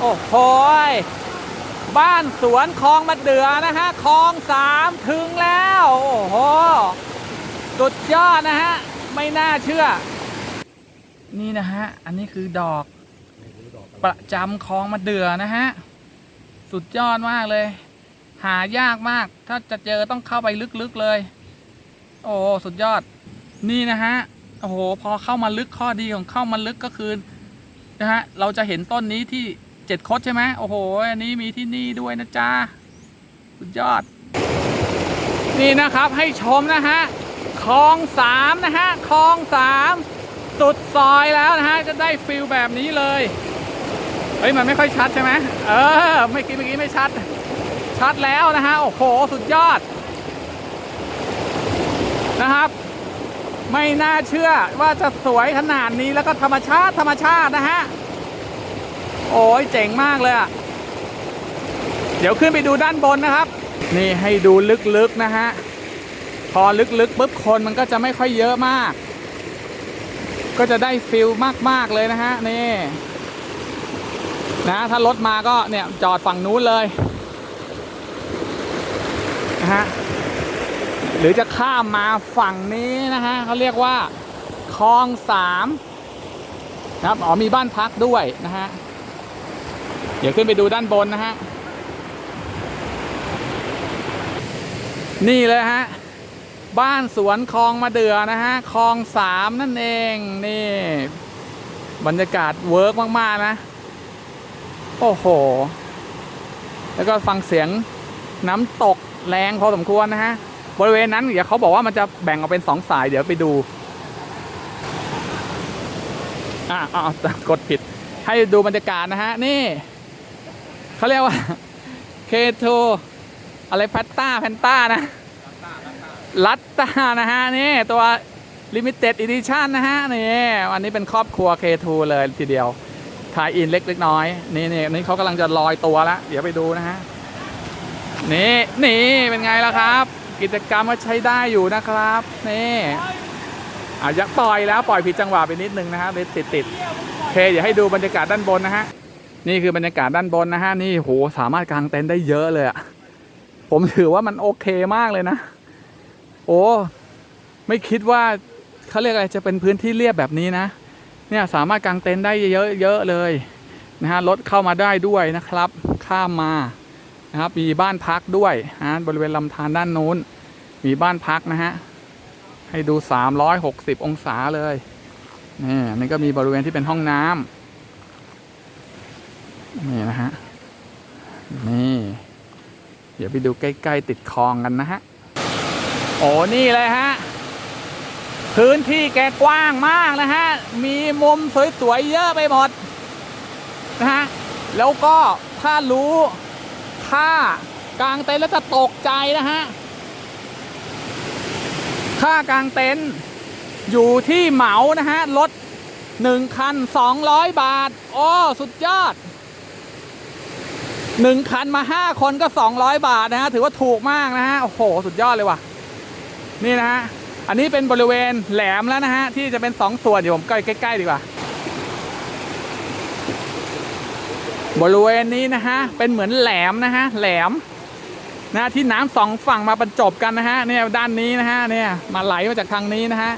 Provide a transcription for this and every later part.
โอ้โหบ้านสวนคลองมะเดือนะฮะคลองสามถึงแล้ว โอ้โห สุดยอดนะฮะ ไม่น่าเชื่อ นี่นะฮะ อันนี้คือดอก ประจำคลองมะเดือนะฮะ สุดยอดมากเลย หายากมาก ถ้าจะเจอต้องเข้าไปลึกๆเลย โอ้สุดยอด นี่นะฮะ โอ้โห พอเข้ามาลึกข้อดีของเข้ามาลึกก็คือ นะฮะเราจะเห็นต้นนี้ที่เจ็ดคดใช่ไหมโอ้โห อันนี้มีที่นี่ด้วยนะจ๊ะสุดยอด นี่นะครับให้ชมนะฮะคลองสามนะฮะคลองสามสุดซอยแล้วนะฮะจะได้ฟิลแบบนี้เลยเฮ้ยมันไม่ค่อยชัดใช่ไหมเออไม่อกี้เมื่อกี้ไม่ชัด ชัดแล้วนะฮะโอ้โหสุดยอดนะครับ ไม่น่าเชื่อว่าจะสวยขนาดนี้แล้วก็ธรรมชาติธรรมชาตินะฮะ โอ้ยเจ๋งมากเลยอะเดี๋ยวขึ้นไปดูด้านบนนะครับ นี่ให้ดูลึกๆนะฮะ พอลึกๆปุ๊บคนมันก็จะไม่ค่อยเยอะมาก ก็จะได้ฟิลมากๆเลยนะฮะนี่นะถ้ารถมาก็เนี่ยจอดฝั่งนู้นเลยนะฮะ หรือจะข้ามมาฝั่งนี้นะฮะเขาเรียกว่าคลองสามนะครับอ๋อมีบ้านพักด้วยนะฮะเดี๋ยวขึ้นไปดูด้านบนนะฮะนี่เลยฮะบ้านสวนคลองมาเดือนะฮะคลองสามนั่นเองนี่บรรยากาศเวิร์กมาก ๆ นะ โอ้โห แล้วก็ฟังเสียงน้ำตกแรงพอสมควรนะฮะ บริเวณนั้นเดี๋ยวเขาบอกว่ามันจะแบ่งออกเป็นสองสายเดี๋ยวไปดูอะอ่ากดผิด ให้ดูบรรยากาศนะฮะ นี่เขาเรียกว่า K2 อะไรแพตตาแพนต้านะลัตตานะฮะ นี่ ตัว Limited Edition นะฮะ นี่อันนี้เป็นครอบครัว K2 เลยทีเดียวถ่ายอินเล็กเล็กน้อย นี่นี่นี่เขากำลังจะลอยตัวแล้วเดี๋ยวไปดูนะฮะ นี่ นี่เป็นไงล่ะครับ กิจกรรมก็ใช้ได้อยู่นะครับนี่อาจจะปล่อยแล้วปล่อยผิดจังหวะไปนิดนึงนะครับเลยติดติดโอเคเดี๋ยวให้ดูบรรยากาศด้านบนนะฮะนี่คือบรรยากาศด้านบนนะฮะนี่โหสามารถกางเต็นท์ได้เยอะเลยอะผมถือว่ามันโอเคมากเลยนะ โอ้ไม่คิดว่าเขาเรียกอะไรจะเป็นพื้นที่เรียบแบบนี้นะ เนี่ยสามารถกางเต็นท์ได้เยอะเยอะเลยนะฮะรถเข้ามาได้ด้วยนะครับ ข้ามมา นะครับ มีบ้านพักด้วยนะบริเวณลำธารด้านนู้น มีบ้านพักนะฮะ ให้ดู 360 องศาเลยนี่นี่ก็มีบริเวณที่เป็นห้องน้ำนี่นะฮะ นี่ เดี๋ยวไปดูใกล้ ๆ ติดคลองกันนะฮะ โอ้นี่เลยฮะ พื้นที่แกกว้างมากนะฮะ มีมุมสวย ๆ เยอะไปหมดนะฮะ แล้วก็ถ้ารู้ ถ้ากลางเต็นท์แล้วจะตกใจนะฮะ ค่ากลางเต็นท์อยู่ที่เหมานะฮะรถหนึ่งคันสองร้อยบาท โอ้ สุดยอดหนึ่งคันมาห้าคนก็สองร้อยบาทนะฮะ ถือว่าถูกมากนะฮะ โอ้โห สุดยอดเลยว่ะ นี่นะฮะ อันนี้เป็นบริเวณแหลมแล้วนะฮะ ที่จะเป็นสองส่วนเดี๋ยวผมใกล้ๆดีกว่า บริเวณนี้นะฮะ เป็นเหมือนแหลมนะฮะ แหลมนะที่น้ำสองฝั่งมาบรรจบกันนะฮะเนี่ยด้านนี้นะฮะเนี่ยมาไหลมาจากทางนี้นะฮะ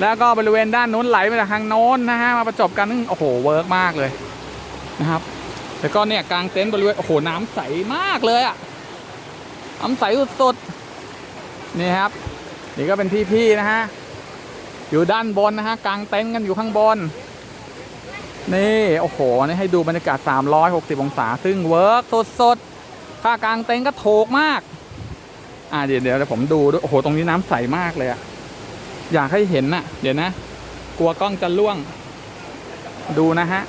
แล้วก็บริเวณด้านนู้นไหลมาจากทางโน้นนะฮะมาประจบกันโอ้โหเวิร์กมากเลยนะครับแล้วก็เนี่ยกลางเต็นท์บริเวณโอ้โหน้ำใสมากเลยอะน้ำใสสุดๆนี่ครับ นี่ก็เป็นพี่ๆนะฮะอยู่ด้านบนนะฮะกลางเต็นท์กันอยู่ข้างบน นี่ โอ้โห นี่ให้ดูบรรยากาศ 360 องศา ซึ่งเวิร์กสดๆค่ากลางเต็นท์ก็ถูกมาก อ่าเดี๋ยวเดี๋ยวผมดูด้วย โอ้โห ตรงนี้น้ำใสมากเลยอะอยากให้เห็นน่ะ เดี๋ยวนะ กลัวกล้องจะล่วง ดูนะฮะ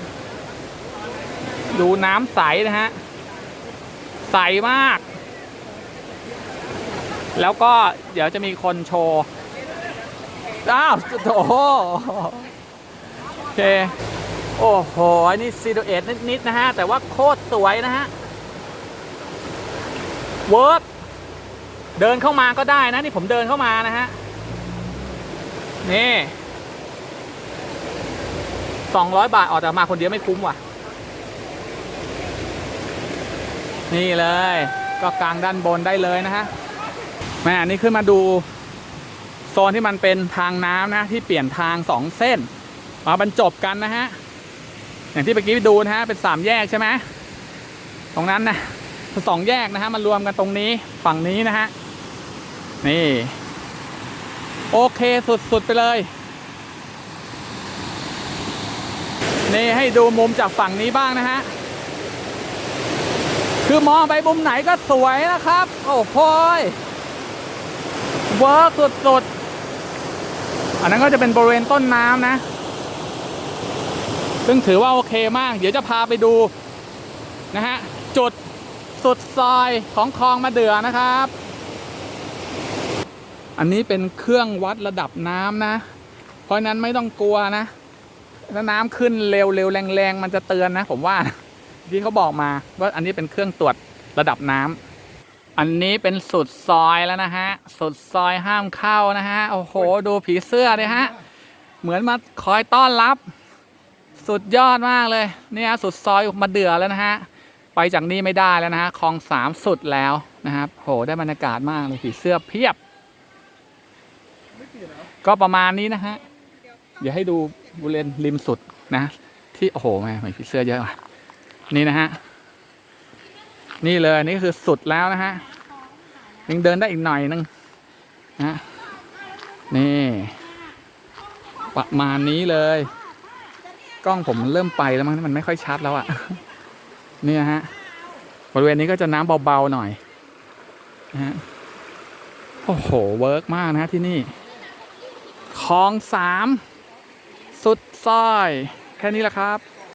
ดูน้ำใสนะฮะ ใสมาก แล้วก็เดี๋ยวจะมีคนโชว์ อ้าว โอ้โหโอเค โอ้โห อันนี้ซีดูเอทนิด ๆ นะฮะ แต่ว่าโคตรสวยนะฮะ เวิร์กเดินเข้ามาก็ได้นะ นี่ผมเดินเข้ามานะฮะ นี่สองร้อยบาท ออกแต่มาคนเดียวไม่คุ้มว่ะ นี่เลย ก็กลางด้านบนได้เลยนะฮะแม่นนี้ขึ้นมาดู โซนที่มันเป็นทางน้ำนะ ที่เปลี่ยนทางสองเส้น มาบรรจบกันนะฮะ อย่างที่เมื่อกี้ดูนะฮะเป็นสามแยกใช่ไหมตรงนั้นนะสองแยกนะฮะมารวมกันตรงนี้ฝั่งนี้นะฮะนี่ โอเคสุด ๆ ไปเลย นี่ให้ดูมุมจากฝั่งนี้บ้างนะฮะคือมองไปมุมไหนก็สวยนะครับ โอ้โหยเวิร์กสุด ๆ อันนั้นก็จะเป็นบริเวณต้นน้ำนะ ซึ่งถือว่าโอเคมาก เดี๋ยวจะพาไปดูนะฮะจุดสุดซอยของคลองมะเดือนะครับ อันนี้เป็นเครื่องวัดระดับน้ำนะ เพราะนั้นไม่ต้องกลัวนะ ถ้าน้ำขึ้นเร็วเร็วแรงๆมันจะเตือนนะ ผมว่าที่เขาบอกมาว่าอันนี้เป็นเครื่องตรวจระดับน้ำอันนี้เป็นสุดซอยแล้วนะฮะ สุดซอยห้ามเข้านะฮะ โอ้โห ดูผีเสื้อเลยฮะ เหมือนมาคอยต้อนรับ สุดยอดมากเลยเนี่ยสุดซอยมาเดือแล้วนะฮะไปจากนี้ไม่ได้แล้วนะฮะคลองสามสุดแล้วนะครับโหได้บรรยากาศมากเลยผีเสื้อเพียบ ก็ประมาณนี้นะฮะเดี๋ยวให้ดูบริเวณริมสุดนะ ที่โอ้โหแม่ผีเสื้อเยอะว่ะนี่นะฮะนี่เลยนี่คือสุดแล้วนะฮะยังเดินได้อีกหน่อยนึงนะนี่ประมาณนี้เลย กล้องผมเริ่มไปแล้วมั้งมันไม่ค่อยชัดแล้วอะเนี่ยฮะ บริเวณนี้ก็จะน้ำเบาๆหน่อยนะฮะโอ้โห เวิร์กมากนะฮะที่นี่คลองสามสุดซอย แค่นี้แหละครับ